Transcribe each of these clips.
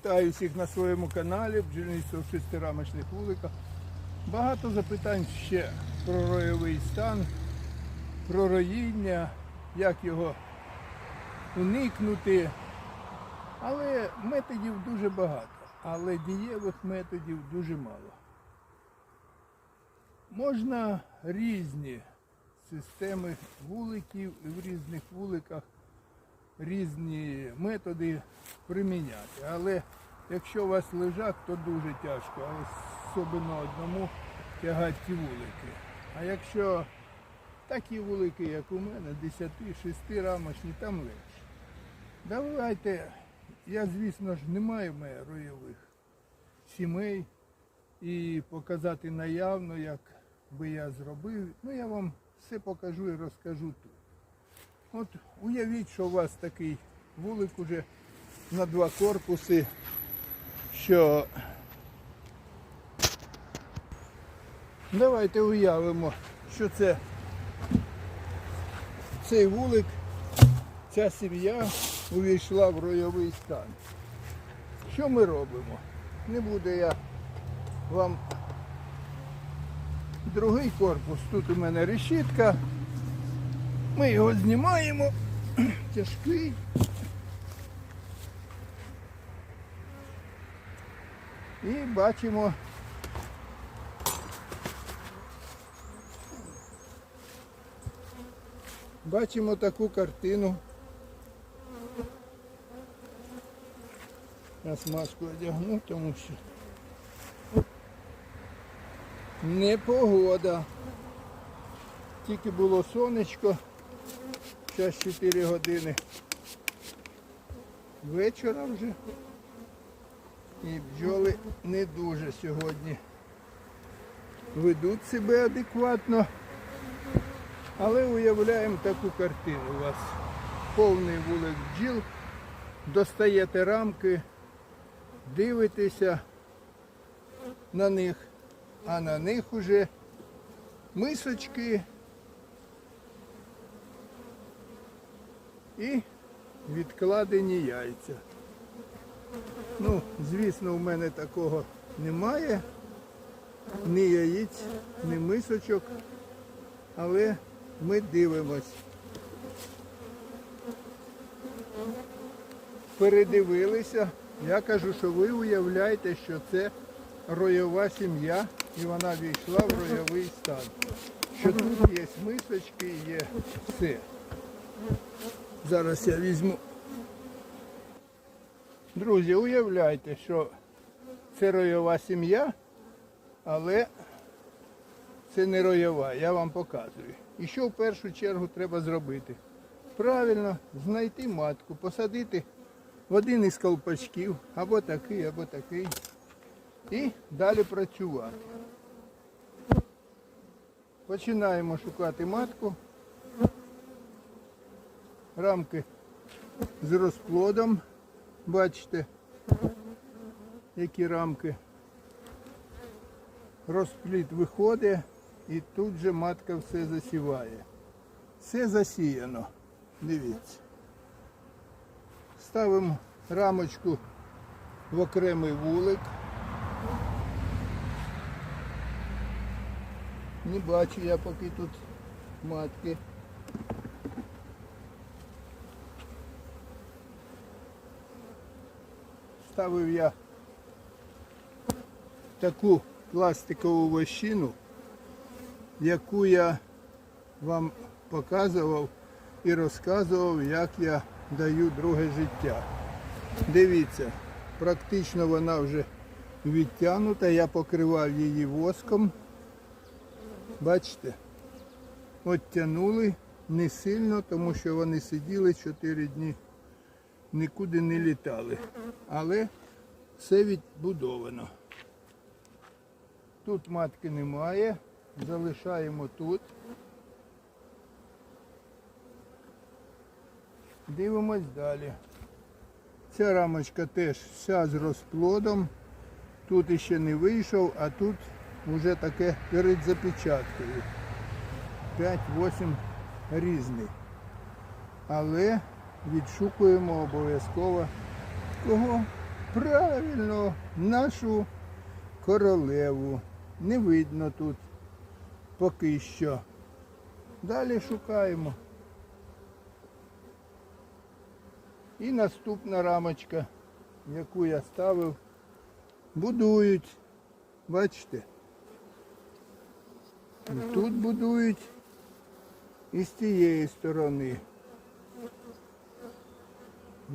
Вітаю всіх на своєму каналі бджільництво в шестирамочних вуликах. Багато запитань ще про роєвий стан, про роїння, як його уникнути. Але методів дуже багато, але дієвих методів дуже мало. Можна різні системи вуликів і в різних вуликах різні методи приміняти. Але якщо у вас лежак, то дуже тяжко, особливо одному тягати ті вулики. А якщо такі вулики, як у мене, 10-6 рамочні, там легше. Давайте, я звісно ж не маю мене ройових сімей і показати наявно, як би я зробив. Ну я вам все покажу і розкажу тут. От уявіть, що у вас такий вулик уже на два корпуси, що давайте уявимо, що це цей вулик, ця сім'я увійшла в ройовий стан. Що ми робимо? Не буду я вам другий корпус. Тут у мене решітка. Ми його знімаємо. Тяжкий. І бачимо. Бачимо таку картину. Я смазку одягну, тому що непогода. Тільки було сонечко. Зараз 4 години вечора вже. І бджоли не дуже сьогодні ведуть себе адекватно. Але уявляємо таку картину. У вас повний вулик бджіл, достаєте рамки, дивитеся на них, а на них уже мисочки і відкладені яйця. Ну, звісно, у мене такого немає. Ні яєць, ні мисочок, але ми дивимось. Передивилися. Я кажу, що ви уявляєте, що це роєва сім'я і вона війшла в роєвий стан. Що тут є мисочки, є все. Зараз я візьму. Друзі, уявляйте, що це роєва сім'я, але це не роєва, я вам показую. І що в першу чергу треба зробити? Правильно, знайти матку, посадити в один із колпачків, або такий, або такий. І далі працювати. Починаємо шукати матку. Рамки з розплодом. Бачите, які рамки. Розплід виходить і тут же матка все засіває. Все засіяно. Дивіться. Ставимо рамочку в окремий вулик. Не бачу я поки тут матки. Ставив я таку пластикову вощину, яку я вам показував і розказував, як я даю друге життя. Дивіться, практично вона вже відтягнута, я покривав її воском. Бачите? Оттянули не сильно, тому що вони сиділи 4 дні, нікуди не літали. Але все відбудовано. Тут матки немає, залишаємо тут. Дивимось далі. Ця рамочка теж вся з розплодом. Тут іще не вийшов, а тут вже таке перед запечаткою. 5-8 різних. Але відшукуємо обов'язково кого Правильно, нашу королеву. Не видно тут поки що. Далі шукаємо. І наступна рамочка, яку я ставив, будують. Бачите? І тут будують і з тієї сторони.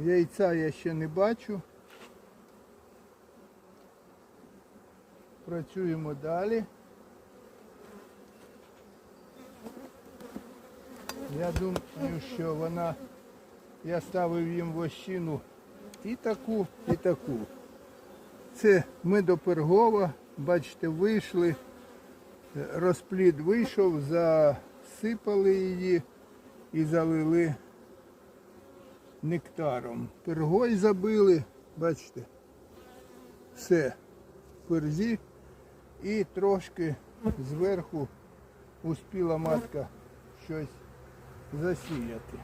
Яйця я ще не бачу. Працюємо далі. Я думаю, що вона, я ставив їм вощину і таку, і таку. Це медопергова, бачите, вийшли, розплід вийшов, засипали її і залили нектаром. Пергой забили, бачите, все, перзі і трошки зверху успіла матка щось засіяти.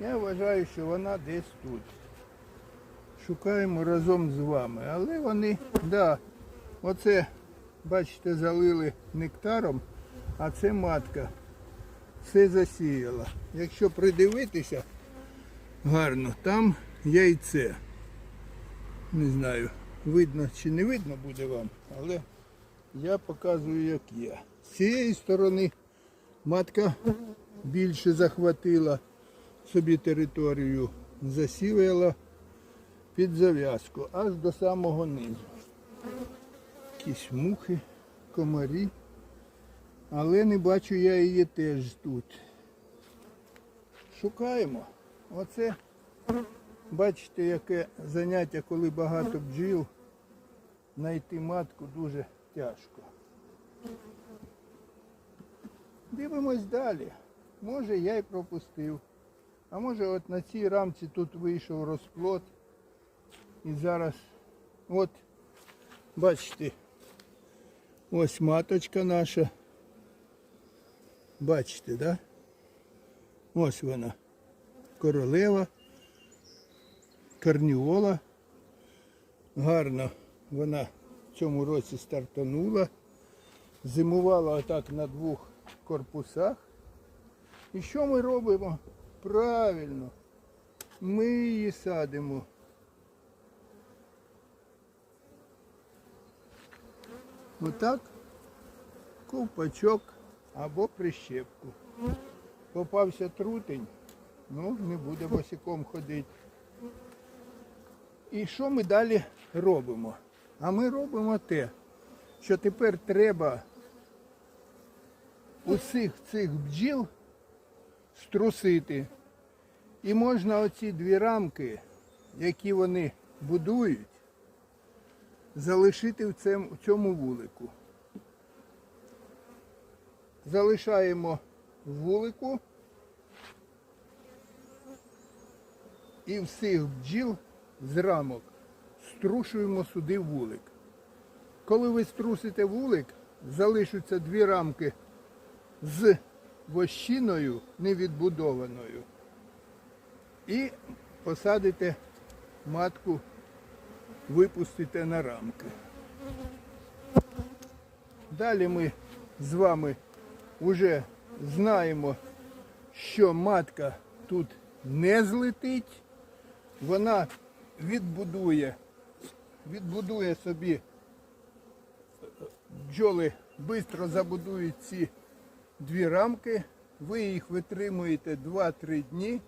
Я вважаю, що вона десь тут. Шукаємо разом з вами. Але вони, да, оце, бачите, залили нектаром, а це матка все засіяла. Якщо придивитися гарно, там яйце. Не знаю, видно чи не видно буде вам, але я показую, як є. З цієї сторони матка більше захватила собі територію, засіяла під зав'язку аж до самого низу. Якісь мухи, комарі. Але не бачу я її теж тут. Шукаємо. Оце, бачите, яке заняття, коли багато бджіл, знайти матку дуже тяжко. Дивимось далі. Може я й пропустив. А може от на цій рамці тут вийшов розплод. І зараз от, бачите, ось маточка наша. Бачите, да? Ось вона. Королева, карніола. Гарно вона в цьому році стартанула. Зимувала отак на двох корпусах. І що ми робимо? Правильно. Ми її садимо. Отак ковпачок або прищепку. Попався трутень, ну не буде босиком ходити. І що ми далі робимо? А ми робимо те, що тепер треба усіх цих бджіл струсити. І можна оці дві рамки, які вони будують, залишити в цьому, вулику. Залишаємо вулику і всіх бджіл з рамок струшуємо сюди вулик. Коли ви струсите вулик, залишаться дві рамки з вощиною невідбудованою. І посадите матку, випустите на рамки. Далі ми з вами вже знаємо, що матка тут не злетить, вона відбудує, відбудує собі. Бджоли швидко забудують ці дві рамки, ви їх витримуєте 2-3 дні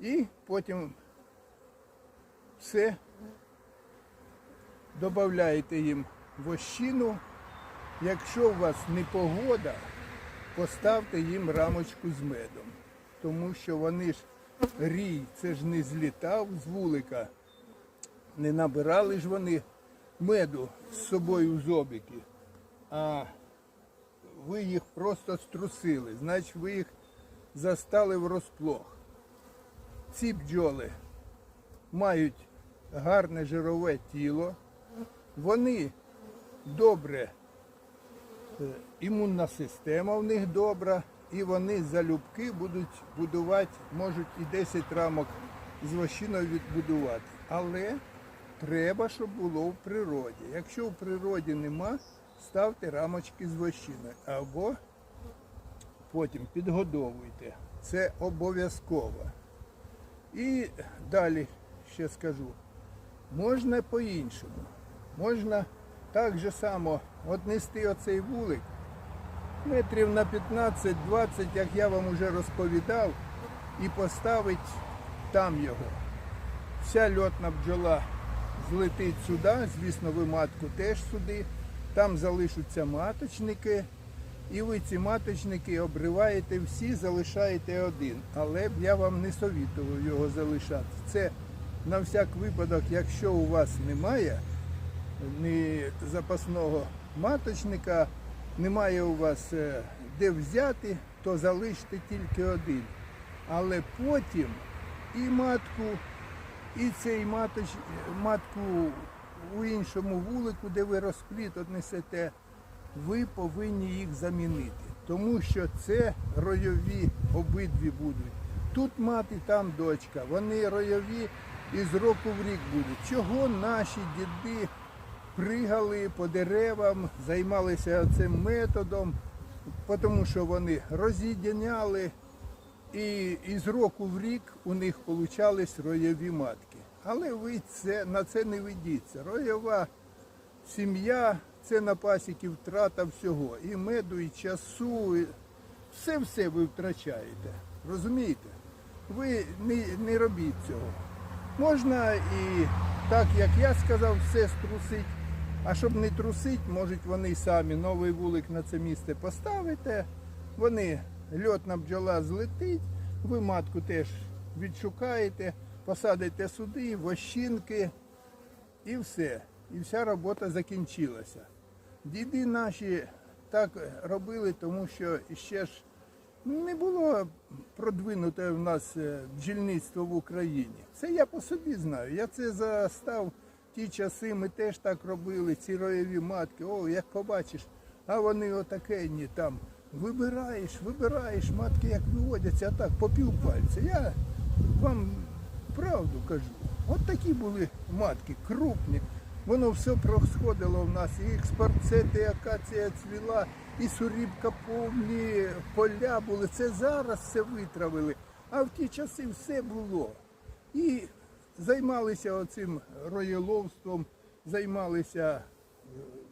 і потім все додаєте їм вощину. Якщо у вас не погода, поставте їм рамочку з медом. Тому що вони ж рій, це ж не злітав з вулика. Не набирали ж вони меду з собою в зобіки, а ви їх просто струсили. Значить, ви їх застали врозплох. Ці бджоли мають гарне жирове тіло, вони добре, імунна система в них добра, і вони залюбки будуть будувати, можуть і 10 рамок з вощиною відбудувати. Але треба, щоб було в природі. Якщо в природі нема, ставте рамочки з вощиною або потім підгодовуйте. Це обов'язково. І далі ще скажу. Можна по-іншому. Можна так же само отнести оцей вулик метрів на 15-20, як я вам вже розповідав, і поставити там його. Вся льотна бджола злетить сюди, звісно, ви матку теж сюди. Там залишаться маточники, і ви ці маточники обриваєте всі, залишаєте один. Але я вам не совітував його залишати. Це на всяк випадок, якщо у вас немає ні запасного маточника, немає у вас е, де взяти, то залиште тільки один. Але потім і матку, і цей маточ, матку у іншому вулику, де ви розпліт однесете, ви повинні їх замінити. Тому що це ройові обидві будуть. Тут мати, там дочка. Вони ройові і з року в рік будуть. Чого наші діди пригали по деревам, займалися цим методом, тому що вони роз'єдняли і, з року в рік у них получались роєві матки. Але ви це, на це не ведіться. Роєва сім'я це на пасіки втрата всього. І меду, і часу, і все-все ви втрачаєте. Розумієте? Ви не, не робіть цього. Можна і так, як я сказав, все струсить. А щоб не трусить, можуть вони самі новий вулик на це місце поставити. Вони, льотна бджола злетить, ви матку теж відшукаєте, посадите сюди, вощинки і все. І вся робота закінчилася. Діди наші так робили, тому що ще ж не було продвинуте в нас е, бджільництво в Україні. Це я по собі знаю. Я це застав ті часи, ми теж так робили, ці роєві матки. О, як побачиш, а вони отакенні там. Вибираєш, вибираєш, матки як виводяться, а так по півпальця. Я вам правду кажу. От такі були матки, крупні. Воно все просходило в нас. І експорцети, акація цвіла, і сурібка повні поля були. Це зараз все витравили. А в ті часи все було. І займалися оцим роєловством, займалися е,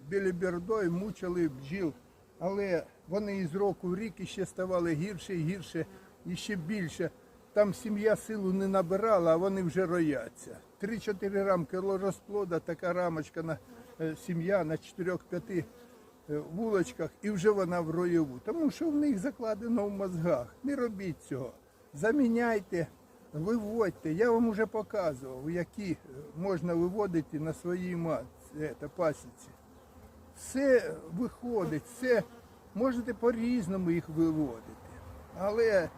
білібердою, мучили бджіл. Але вони із року в рік іще ставали гірше і гірше, і ще більше. Там сім'я силу не набирала, а вони вже рояться. 3-4 рамки розплода, така рамочка на е, сім'я на 4-5 е, вулочках, і вже вона в роєву. Тому що в них закладено в мозгах. Не робіть цього. Заміняйте, виводьте. Я вам вже показував, які е, можна виводити на своїй е, пасіці. Все виходить, все можете по-різному їх виводити. Але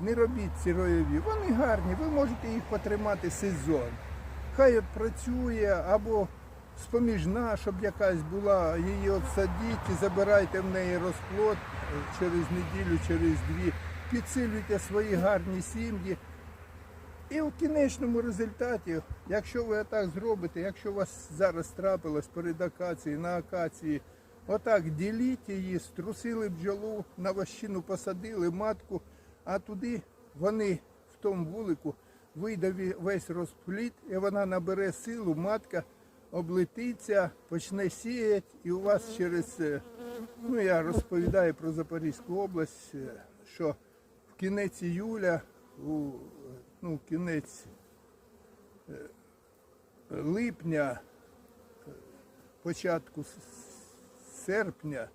не робіть ці роєві. Вони гарні, ви можете їх потримати сезон. Хай працює або споміжна, щоб якась була, її от садіть і забирайте в неї розплод е, через неділю, через дві, підсилюйте свої гарні сім'ї. І в кінечному результаті, якщо ви отак зробите, якщо у вас зараз трапилось перед акацією, на акації, отак діліть її, струсили бджолу, на вощину посадили матку, а туди вони в тому вулику вийде весь розпліт, і вона набере силу, матка облетиться, почне сіяти, і у вас через, е, ну я розповідаю про Запорізьку область, е, що в кінець іюля, у ну, кінець е, липня, е, початку серпня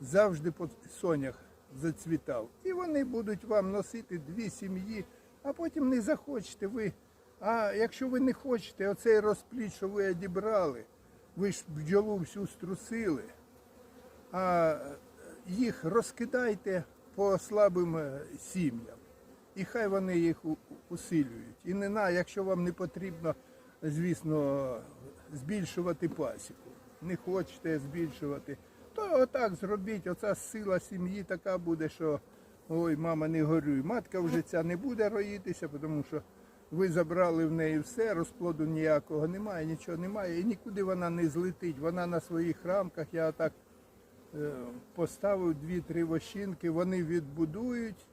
завжди по сонях зацвітав. І вони будуть вам носити дві сім'ї, а потім не захочете ви. А якщо ви не хочете, оцей розпліт, що ви одібрали, ви ж бджолу всю струсили, а їх розкидайте по слабим е, сім'ям. І хай вони їх усилюють. І не на, якщо вам не потрібно, звісно, збільшувати пасіку. Не хочете збільшувати, то отак зробіть. Оця сила сім'ї така буде, що ой, мама, не горюй. Матка вже ця не буде роїтися, тому що ви забрали в неї все, розплоду ніякого немає, нічого немає, і нікуди вона не злетить. Вона на своїх рамках, я так е, поставив дві-три вощинки, вони відбудують.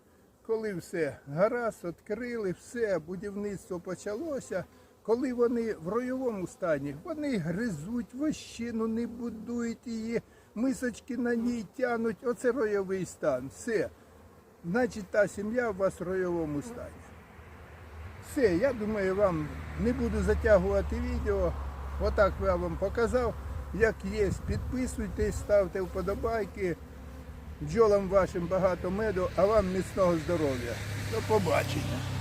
Коли все гаразд, відкрили, все, будівництво почалося. Коли вони в ройовому стані, вони гризуть вощину, не будують її, мисочки на ній тянуть. Оце ройовий стан. Все. Значить, та сім'я у вас в ройовому стані. Все, я думаю, вам не буду затягувати відео. Отак я вам показав. Як є, підписуйтесь, ставте вподобайки. Бджолам вашим багато меду, а вам міцного здоров'я. До побачення.